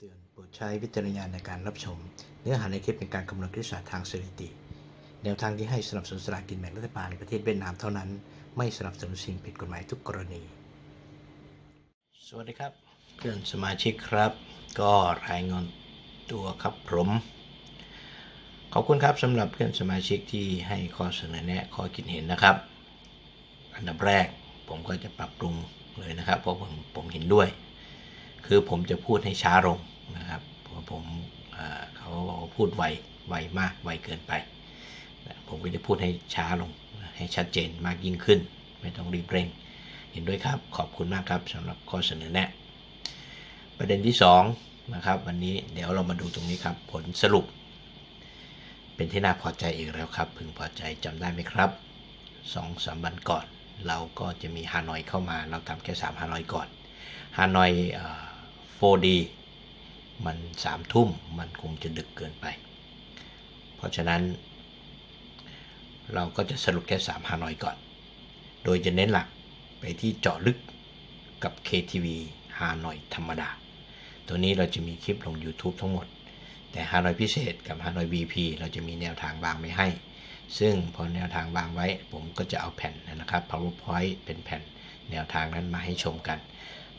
เตือนโปรดใช้วิจารณญาณในการรับชม เนื้อหาในคลิปเป็นการคำนวณคณิตศาสตร์ทางสถิติ แนวทางที่ให้สนับสนุนสลากกินแบ่งรัฐบาลในประเทศเวียดนามเท่านั้น ไม่สนับสนุนสิ่งผิดกฎหมายทุกกรณี สวัสดีครับ เพื่อนสมาชิกครับ ก็รายงานตัวครับผมขอบคุณครับสำหรับเพื่อนสมาชิกที่ให้ข้อเสนอแนะข้อคิดเห็นนะครับ อันดับแรกผมก็จะปรับปรุงเลยนะครับ เพราะผมผมเห็นด้วย คือผมจะพูดให้ช้าลงนะครับเพราะผมเขาบอกพูดไวไวมากไวเกินไป ผมก็จะพูดให้ช้าลงให้ชัดเจนมากยิ่งขึ้น ไม่ต้องรีบเร่ง เห็นด้วยครับขอบคุณมากครับสำหรับข้อเสนอแนะ ประเด็นที่2นะครับวันนี้เดี๋ยวเรามาดูตรงนี้ครับ ผลสรุป เป็นที่น่าพอใจอีกแล้วครับ พึงพอใจจำได้ไหมครับสองสามวันก่อน เราก็จะมีฮานอยเข้ามา เราทำแค่สามฮานอยก่อนฮานอยอ 4D มันสามทุ่มมันคงจะดึกเกินไป เพราะฉะนั้น เราก็จะสรุปแค่3ฮานอยก่อน โดยจะเน้นหลักไปที่เจาะลึกกับ KTV ฮานอยธรรมดา ตัวนี้เราจะมีคลิปลง YouTube ทั้งหมด แต่ฮานอยพิเศษกับฮานอย VP เราจะมีแนวทางวางไว้ให้ ซึ่งพอแนวทางวางไว้ ผมก็จะเอาแผ่นนะครับ PowerPoint เป็นแผ่นแนวทางนั้นมาให้ชมกัน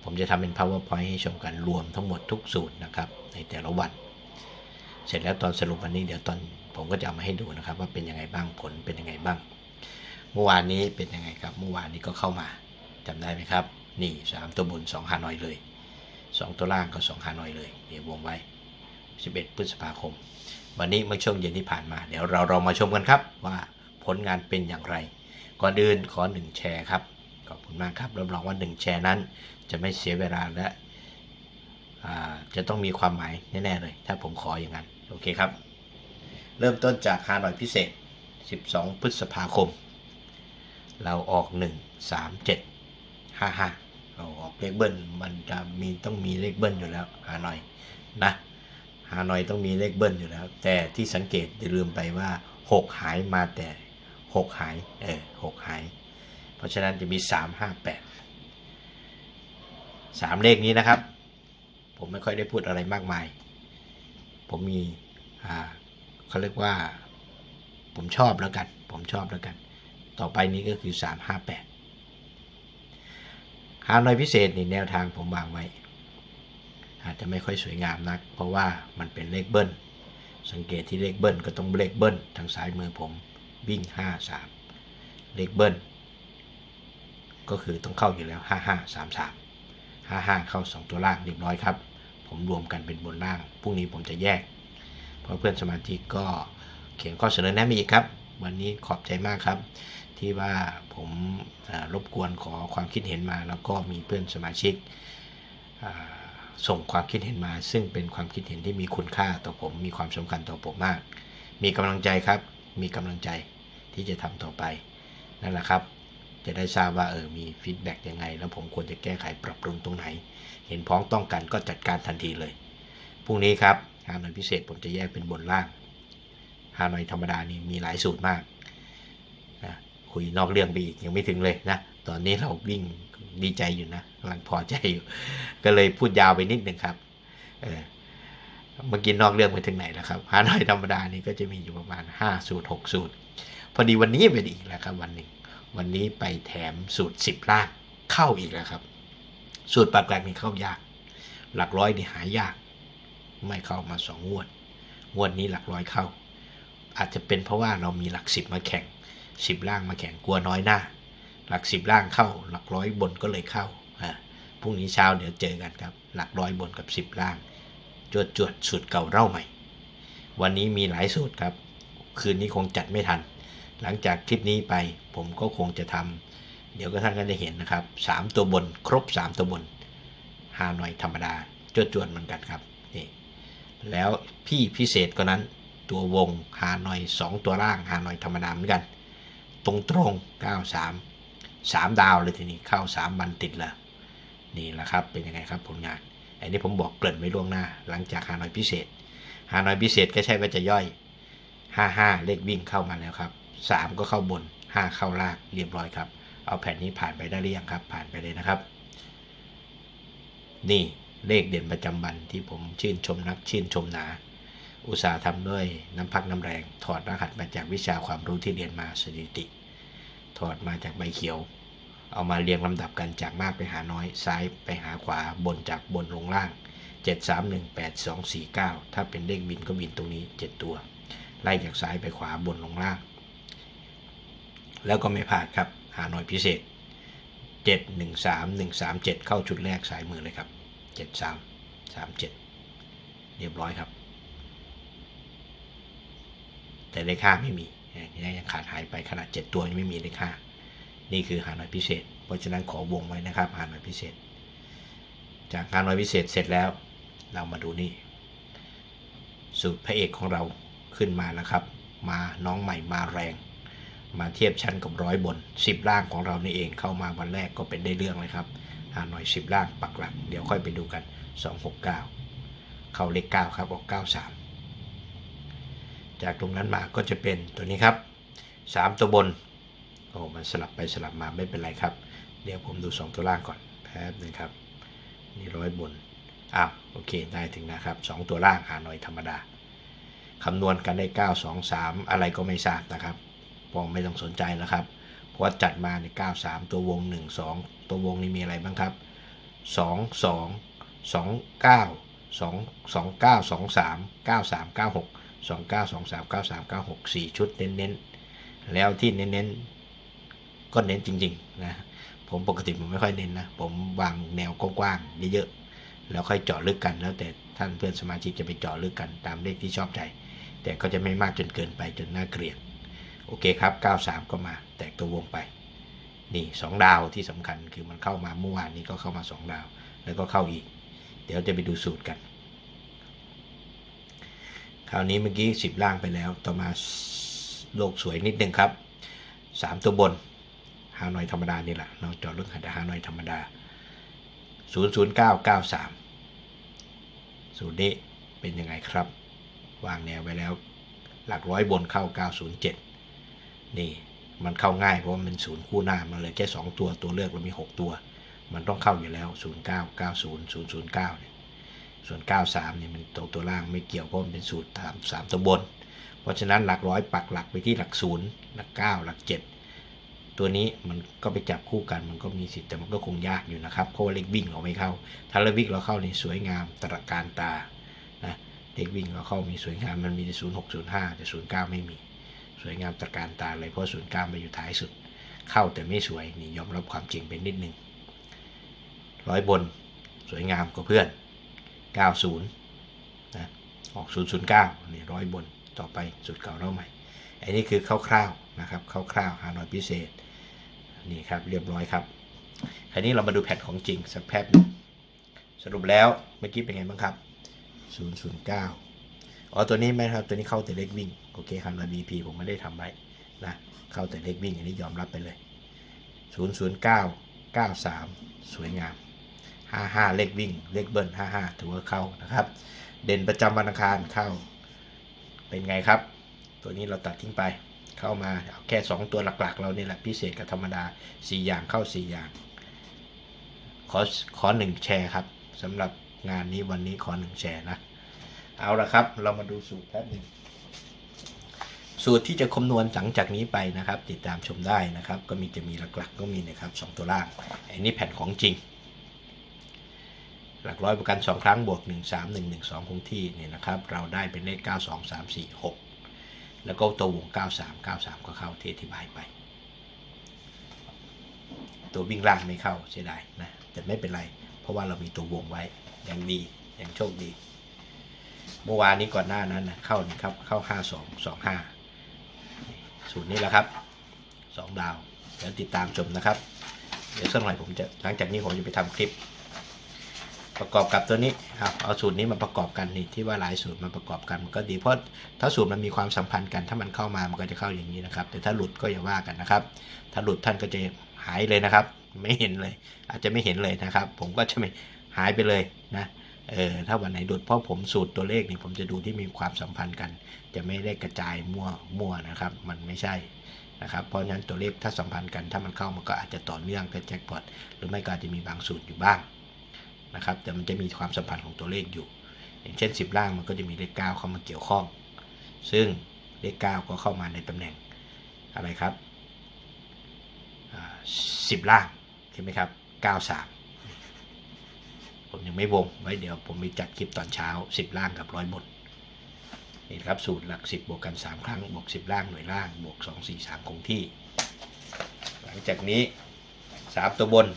ผมจะทำเป็น PowerPoint ให้ชมกันรวมทั้งหมดทุกสูตรนะครับ ในแต่ละวัน เสร็จแล้วตอนสรุปวันนี้เดี๋ยวตอนผมก็จะเอามาให้ดูนะครับ ว่าเป็นยังไงบ้างผลเป็นยังไงบ้าง เมื่อวานนี้เป็นยังไงครับ เมื่อวานนี้ก็เข้ามาจำได้ไหมครับ นี่สามตัวบน2ฮานอยเลย 2 ตัวล่างก็2ฮานอยเลยเดี๋ยววงไว้ 11 พฤษภาคม วันนี้เมื่อช่วงเย็นที่ผ่านมา เดี๋ยวเราเรามาชมกันครับว่าผลงานเป็นอย่างไร ก่อนอื่นขอหนึ่งแชร์ครับ ขอบคุณมากครับรับรองว่าหนึ่งแชร์นั้น จะไม่เสียเวลาและจะต้องมีความหมายแน่ๆเลย ถ้าผมขออย่างนั้น โอเคครับ เริ่มต้นจากฮานอยพิเศษ 12 พฤษภาคม เราออก 1 3 7 5 5เราออกเลขเบิ้ลมันจะมีต้องมีเลขเบิ้ลอยู่แล้วฮานอยนะฮานอยต้องมีเลขเบิ้ลอยู่แล้ว แต่ที่สังเกตอย่าลืมไปว่า 6 หายมาแต่ 6 หายเออ6หาย เพราะฉะนั้นจะมี 3 5 8สามเลขนี้นะครับ ผมไม่ค่อยได้พูดอะไรมากมาย ผมมีเขาเรียกว่า ผมชอบแล้วกัน ผมชอบแล้วกัน ต่อไปนี้ก็คือ 3 5 8หาหน่อยพิเศษนี่แนวทางผมวางไว้ อาจจะไม่ค่อยสวยงามนัก เพราะว่ามันเป็นเลขเบิ้ลสังเกตที่เลขเบิ้ลก็ต้องเลขเบิ้ลทางซ้ายมือผมวิ่ง 5 3 เลขเบิ้ล ก็คือต้องเข้าอยู่แล้ว 5 5 3 3 5 5 เข้า 2 ตัวล่างเรียบร้อยครับ ผมรวมกันเป็นบนล่าง พรุ่งนี้ผมจะแยก เพราะเพื่อนสมาชิกก็เขียนข้อเสนอแนะมาอีกครับ วันนี้ขอบใจมากครับ ที่ว่าผมรบกวนขอความคิดเห็นมา แล้วก็มีเพื่อนสมาชิกส่งความคิดเห็นมา ซึ่งเป็นความคิดเห็นที่มีคุณค่าต่อผม มีความสำคัญต่อผมมาก มีกำลังใจครับ มีกำลังใจที่จะทำต่อไปนั่นแหละครับ จะได้ทราบว่าเออมีฟีดแบ็กยังไง แล้วผมควรจะแก้ไขปรับปรุงตรงไหน เห็นพ้องต้องกันก็จัดการทันทีเลยพรุ่งนี้ครับฮานอยพิเศษผมจะแยกเป็นบนล่างฮานอยธรรมดานี่มีหลายสูตรมากนะคุยนอกเรื่องไปอีกยังไม่ถึงเลยนะตอนนี้เราวิ่งดีใจอยู่นะกำลังพอใจอยู่ ก็เลยพูดยาวไปนิดหนึ่งครับเออเมื่อกี้นอกเรื่องไปถึงไหนแล้วครับฮานอยธรรมดานี่ก็จะมีอยู่ประมาณ5สูตร6สูตรพอดีวันนี้เป็นอีกแล้วครับวันหนึ่ง วันนี้ไปแถมสูตรสิบล่างเข้าอีกแล้วครับ สูตรปรับแปลงนี่เข้ายาก หลักร้อยนี่หายาก ไม่เข้ามาสองงวด งวดนี้หลักร้อยเข้า อาจจะเป็นเพราะว่าเรามีหลักสิบมาแข่งสิบล่างมาแข่งกลัวน้อยหน้า หลักสิบล่างเข้า หลักร้อยบนก็เลยเข้าอ่าพรุ่งนี้เช้าเดี๋ยวเจอกันครับ หลักร้อยบนกับสิบล่าง จวดจวดสูตรเก่าเล่าใหม่ วันนี้มีหลายสูตรครับ คืนนี้คงจัดไม่ทัน หลังจากคลิปนี้ไปผมก็คงจะทำเดี๋ยวก็ท่านก็จะเห็นนะครับสามตัวบนครบสามตัวบนฮานอยธรรมดาจวดจวดๆเหมือนกันครับนี่แล้วพี่พิเศษก็นั้นตัววงฮานอยสองตัวล่างฮานอยธรรมดาเหมือนกัน ตรงตรง9 3 3 ดาวเลยทีนี้เข้า 3 วันติดล้วนี่แหละครับเป็นยังไงครับผลงาน อันนี้ผมบอกเกริ่นไว้ล่วงหน้า หลังจากฮานอยพิเศษฮานอยพิเศษก็ใช่ว่าจะย่อยห้าห้าเลขวิ่งเข้ามาแล้วครับ สามก็เข้าบนห้าเข้าล่างเรียบร้อยครับ เอาแผ่นนี้ผ่านไปได้หรือยังครับ ผ่านไปเลยนะครับ นี่เลขเด่นประจำวันที่ผมชื่นชมนักชื่นชมหนา อุตสาห์ทำด้วยน้ำพักน้ำแรง ถอดรหัสมาจากวิชาความรู้ที่เรียนมาสถิติ ถอดมาจากใบเขียว เอามาเรียงลำดับกันจากมากไปหาน้อย ซ้ายไปหาขวาบนจากบนลงล่าง 7 3 1 8 2 4 9 ถ้าเป็นเลขบินก็บินตรงนี้ 7 ตัว ไล่จากซ้ายไปขวาบนลงล่าง แล้วก็ไม่พลาดครับหาหน่อยพิเศษ 7 1 3 1 3 7 เข้าชุดแรกสายมือเลยครับ 7 3 3 7 เรียบร้อยครับ แต่เลขค่าไม่มียังขาดหายไปขนาด 7 ตัวยังไม่มีเลขค่า นี่คือหาหน่อยพิเศษ เพราะฉะนั้นขอวงไว้นะครับหาหน่อยพิเศษ จากหาหน่อยพิเศษเสร็จแล้ว เรามาดูนี่สูตรพระเอกของเราขึ้นมาแล้วครับ มาน้องใหม่มาแรง มาเทียบชั้นกับร้อยบน 10 ล่างของเรานี่เองเข้ามาวันแรกก็เป็นได้เรื่องเลยครับหาหน่อย 10 ล่างปักหลัก เดี๋ยวค่อยไปดูกัน 269 เข้าเลข9ครับออก 93 จากตรงนั้นมาก็จะเป็นตัวนี้ครับ 3 ตัวบนโอ้มันสลับไปสลับมาไม่เป็นไรครับ เดี๋ยวผมดู 2 ตัวล่างก่อนแป๊บหนึงครับนี่ร้อยบนอ้าวโอเคได้ถึงนะครับ 2 ตัวล่างหาหน่อยธรรมดาคำนวณกันได้ 9 2 3 อะไรก็ไม่ทราบนะครับ พอไม่ต้องสนใจแล้วครับ เพราะว่าจัดมาใน9 3 ตัววง 1 2 ตัววงนี้มีอะไรบ้างครับ 2 2 2 9 2 2 9 2 3 9 3 9 6 2 9 2 3 9 3 9 6 4 ชุดเน้นๆ แล้วที่เน้นๆ ก็เน้นจริงๆนะผมปกติผมไม่ค่อยเน้นนะ ผมวางแนวกว้างๆเยอะๆแล้วค่อยเจาะลึกกันแล้วแต่ท่านเพื่อนสมาชิกจะไปเจาะลึกกันตามเลขที่ชอบใจ แต่ก็จะไม่มากจนเกินไปจนน่าเกลียด โอเคครับ 93 ก็มาแตกตัววงไป นี่ 2 ดาวที่สำคัญคือมันเข้ามาเมื่อวานนี้ก็เข้ามา 2 ดาว แล้วก็เข้าอีก เดี๋ยวจะไปดูสูตรกัน คราวนี้เมื่อกี้ 10 ล่างไปแล้ว ต่อมาโลกสวยนิดนึงครับ 3 ตัวบนฮานอยธรรมดานี่แหละนอกจอเรื่องหัดฮานอยธรรมดา 00993 สูตรนี้เป็นยังไงครับ วางแนวไว้แล้ว หลักร้อยบนเข้า 907 นี่มันเข้าง่ายเพราะว่ามันศูนย์คู่หน้ามันเลยแค่2ตัวตัวเลือกเรามี6ตัว มันต้องเข้าอยู่แล้ว0990 009เนี่ยส่วน93เนี่ยมันตัวตัวล่างไม่เกี่ยวเพราะมันเป็นสูตรตาม3ตัวบน เพราะฉะนั้นหลักร้อยปักหลักไปที่หลักศูนย์หลัก9หลัก7ตัวนี้มันก็ไปจับคู่กันมันก็มีสิทธิ์แต่มันก็คงยากอยู่นะครับเพราะว่าเล็กวิ่งเราไม่เข้า ถ้าเล็กวิ่งเราเข้านี่สวยงามตระการตานะเล็กวิ่งเราเข้ามีสวยงามมันมีแต่ศูนย์หกศูนย์ห้าแต่ศูนย์เก้าไม่มี สวยงามตระการตาเลยเพราะศูนย์ก้ามาอยู่ท้ายสุด เข้าแต่ไม่สวยนี่ยอมรับความจริงเป็นนิดนึงร้อยบนสวยงามกว่าเพื่อน 90นะออก 009นี่ร้อยบนต่อไปสุดเก่าเล่าใหม่ อันนี้คือคร่าวๆนะครับคร่าวๆหาหน่อยพิเศษนี่ครับเรียบร้อยครับคราวนี้เรามาดูแผ่นของจริงสักแป๊บนึงสรุปแล้วเมื่อกี้เป็นไงบ้างครับ 009 อ๋อตัวนี้ไหมครับตัวนี้เข้าแต่เลขวิ่งโอเคครับใน BP ผมไม่ได้ทำไว้นะเข้าแต่เลขวิ่งอันนี้ยอมรับไปเลย 009 93 สวยงาม 55 เลขวิ่ง เลขเบิ้ล55 ถือว่าเข้านะครับ เด่นประจำวันอังคารเข้า เป็นไงครับ ตัวนี้เราตัดทิ้งไป เข้ามาเอาแค่ 2 ตัวหลักๆ เรานี่แหละพิเศษกับธรรมดา 4 อย่างเข้า 4 อย่าง ขอขอหนึ่งแชร์ครับสำหรับงานนี้วันนี้ขอหนึ่งแชร์นะ เอาละครับ เรามาดูสูตรแป๊บหนึงสูตรที่จะคำนวณหลังจากนี้ไปนะครับ ติดตามชมได้นะครับ ก็มีจะมีหลักๆ ก็มีนะครับสองตัวล่างอันนี้แผ่นของจริง หลักร้อยประกัน 2 ครั้งบวก 1 3 1 1 2 คงที่เนี่ยนะครับ เราได้เป็นเลข 9 2 3 4 6 แล้วก็ตัววง 93 93 ก็เข้าที่อธิบายไป ตัววิ่งล่างไม่เข้าเสียดายนะแต่ไม่เป็นไร เพราะว่าเรามีตัววงไว้ยังดียังโชคดี เมื่อวานนี้ก่อนหน้านั้นนะเข้านี่ครับเข้า5 2 2 5สูตรนี้แหละครับ2ดาวเดี๋ยวติดตามชมนะครับ เดี๋ยวสักหน่อยผมจะหลังจากนี้ผมจะไปทำคลิป ประกอบกับตัวนี้ครับเอาสูตรนี้มาประกอบกันนี่ที่ว่าหลายสูตรมาประกอบกันมันก็ดีเพราะถ้าสูตรมันมีความสัมพันธ์กัน ถ้ามันเข้ามามันก็จะเข้าอย่างนี้นะครับ แต่ถ้าหลุดก็อย่าว่ากันนะครับ ถ้าหลุดท่านก็จะหายเลยนะครับ ไม่เห็นเลย อาจจะไม่เห็นเลยนะครับ ผมก็จะไม่หายไปเลยนะ เออถ้าวันไหนหลุดเพราะผมสูตรตัวเลขนี่ผมจะดูที่มีความสัมพันธ์กัน จะไม่ได้กระจายมั่วมั่วนะครับ มันไม่ใช่นะครับ เพราะฉะนั้นตัวเลขถ้าสัมพันธ์กัน ถ้ามันเข้ามันก็อาจจะต่อเนื่องเป็นแจ็คพอตหรือไม่ก็อาจจะมีบางสูตรอยู่บ้างนะครับ แต่มันจะมีความสัมพันธ์ของตัวเลขอยู่ อย่างเช่น 10 ล่างมันก็จะมีเลข 9 เข้ามาเกี่ยวข้อง ซึ่งเลข 9 ก็เข้ามาในตำแหน่งอะไรครับอ่า10ล่างใช่ไหมครับ 93 ผมยังไม่วงไว้เดี๋ยวผมมีจัดคลิปตอนเช้า 10 ล่างกับร้อยบนนี่ครับสูตรหลัก 10 บวกกัน 3 ครั้ง บวก 10 ล่างหน่วยล่าง บวก 2 4 3 คงที่ หลังจากนี้ 3 ตัวบน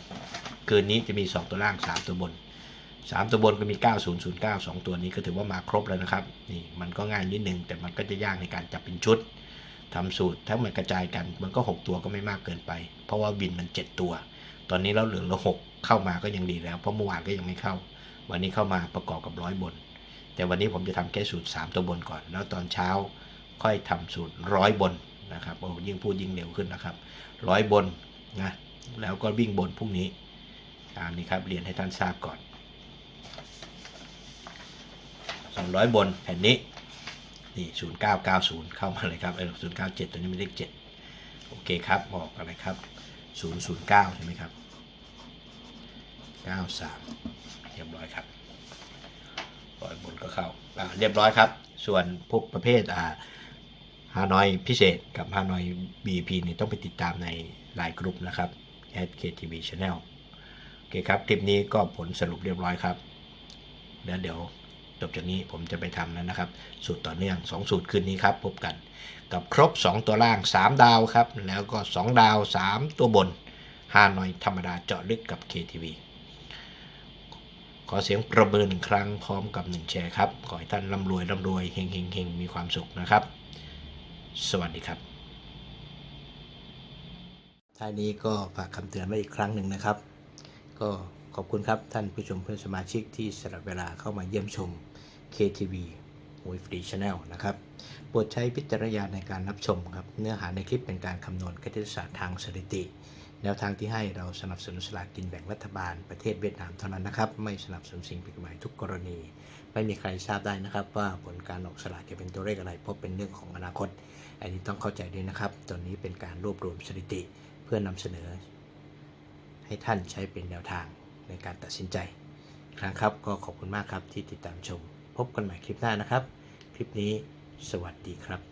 คืนนี้จะมี 2 ตัวล่าง 3 ตัวบน 3 ตัวบนก็มี 9009 2 ตัวนี้ก็ถือว่ามาครบแล้วนะครับ นี่มันก็ง่ายนิดนึง แต่มันก็จะยากในการจับเป็นชุดทำสูตรถ้ามันกระจายกัน มันก็ 6 ตัวก็ไม่มากเกินไป เพราะว่าบินมัน 7 ตัว ตอนนี้เราเหลือเราหกเข้ามาก็ยังดีแล้ว เพราะเมื่อวานก็ยังไม่เข้า วันนี้เข้ามาประกอบกับร้อยบน แต่วันนี้ผมจะทำแค่สูตร 3 ตัวบนก่อน แล้วตอนเช้าค่อยทำสูตรร้อยบนนะครับโอ้ยิ่งพูดยิ่งเร็วขึ้นนะครับร้อยบนนะแล้วก็วิ่งบนพรุ่งนี้ตามนี้ครับเรียนให้ท่านทราบก่อน 200 บนแผ่นนี้นี่0990 เข้ามาเลยครับไอ้097ตัวนี้ไม่เลข7โอเคครับ บอกอะไรครับ 009 ใช่ไหมครับ 93 เรียบร้อยครับร้อยบนก็เข้าเรียบร้อยครับ ส่วนพวกประเภทอ่าฮานอยพิเศษกับฮานอย BP นี่ต้องไปติดตามในไลน์กรุ๊ปนะครับ @ktv channel โอเคครับ คลิปนี้ก็ผลสรุปเรียบร้อยครับ แล้วเดี๋ยว จบจากนี้ผมจะไปทำแล้วนะครับ สูตรต่อเนื่อง 2 สูตรคืนนี้ครับ พบกัน กับครบ 2 ตัวล่าง 3 ดาวครับ แล้วก็ 2 ดาว 3 ตัวบนฮานอยธรรมดาเจาะลึกกับ KTV ขอเสียงประเมินหนึ่งครั้งพร้อมกับ 1 แชร์ครับ ขอให้ท่านร่ำรวยร่ำรวยเฮงเฮงเฮงมีความสุขนะครับ สวัสดีครับท้ายนี้ก็ฝากคำเตือนไว้อีกครั้งหนึ่งนะครับ ก็ขอบคุณครับท่านผู้ชมเพื่อนสมาชิกที่สละเวลาเข้ามาเยี่ยมชม KTV มวยฟรีช n แนลนะครับโปรดใช้พิจารณาในการรับชมครับ เนื้อหาในคลิปเป็นการคำนวณคณิตศาสตร์ทางสถิติ แนวทางที่ให้เราสนับสนุนสลากกินแบ่งรัฐบาลประเทศเวียดนามเท่านั้นนะครับ ไม่สนับสนุนสิ่งผิดกฎหมายทุกกรณี ไม่มีใครทราบได้นะครับ ว่าผลการออกสลากจะเป็นตัวเลขอะไรเพราะเป็นเรื่องของอนาคต อันนี้ต้องเข้าใจด้วยนะครับตอนนี้เป็นการรวบรวมสถิติ เพื่อนำเสนอ ให้ท่านใช้เป็นแนวทางในการตัดสินใจ ครั้งครับก็ขอบคุณมากครับที่ติดตามชม พบกันใหม่คลิปหน้านะครับ คลิปนี้สวัสดีครับ